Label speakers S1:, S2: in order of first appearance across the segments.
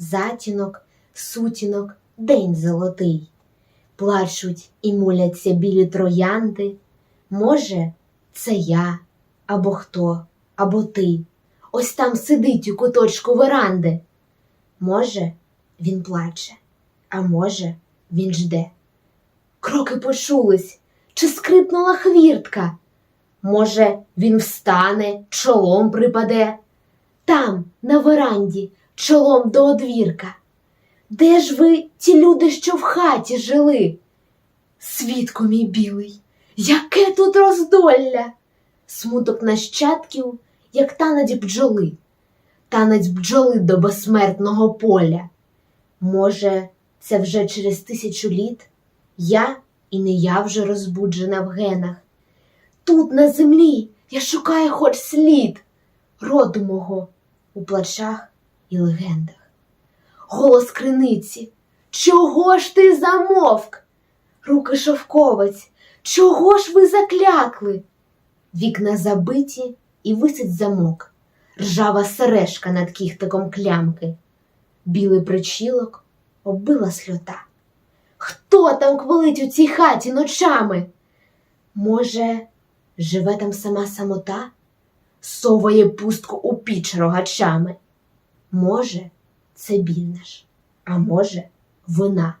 S1: затінок, сутінок, день золотий. Плачуть і моляться білі троянди. Може, це я, або хто, або ти. Ось там сидить у куточку веранди. Може, він плаче, а може, він жде. Кроки почулись, чи скрипнула хвіртка. Може, він встане, чолом припаде. Там, на веранді, чолом до одвірка. Де ж ви, ті люди, що в хаті жили? Свідку мій білий, яке тут роздолля! Смуток нащадків, як танець бджоли, танець бджоли до безсмертного поля. Може, це вже через тисячу літ я і не я вже розбуджена в генах. Тут, на землі, я шукаю хоч слід роду мого у плачах і легендах. Голос криниці, чого ж ти замовк? Руки шовковець, чого ж ви заклякли? Вікна забиті і висить замок, ржава сережка над кіхтиком клямки. Білий причілок оббила сльота. Хто там квилить у цій хаті ночами? Може, живе там сама самота, соває пустку у піч рогачами? Може, це біль наш, а може, вина,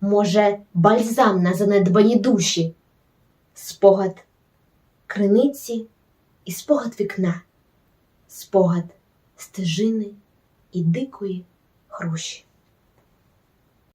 S1: може, бальзам на занедбані душі, спогад криниці і спогад вікна, спогад стежини і дикої хрущі.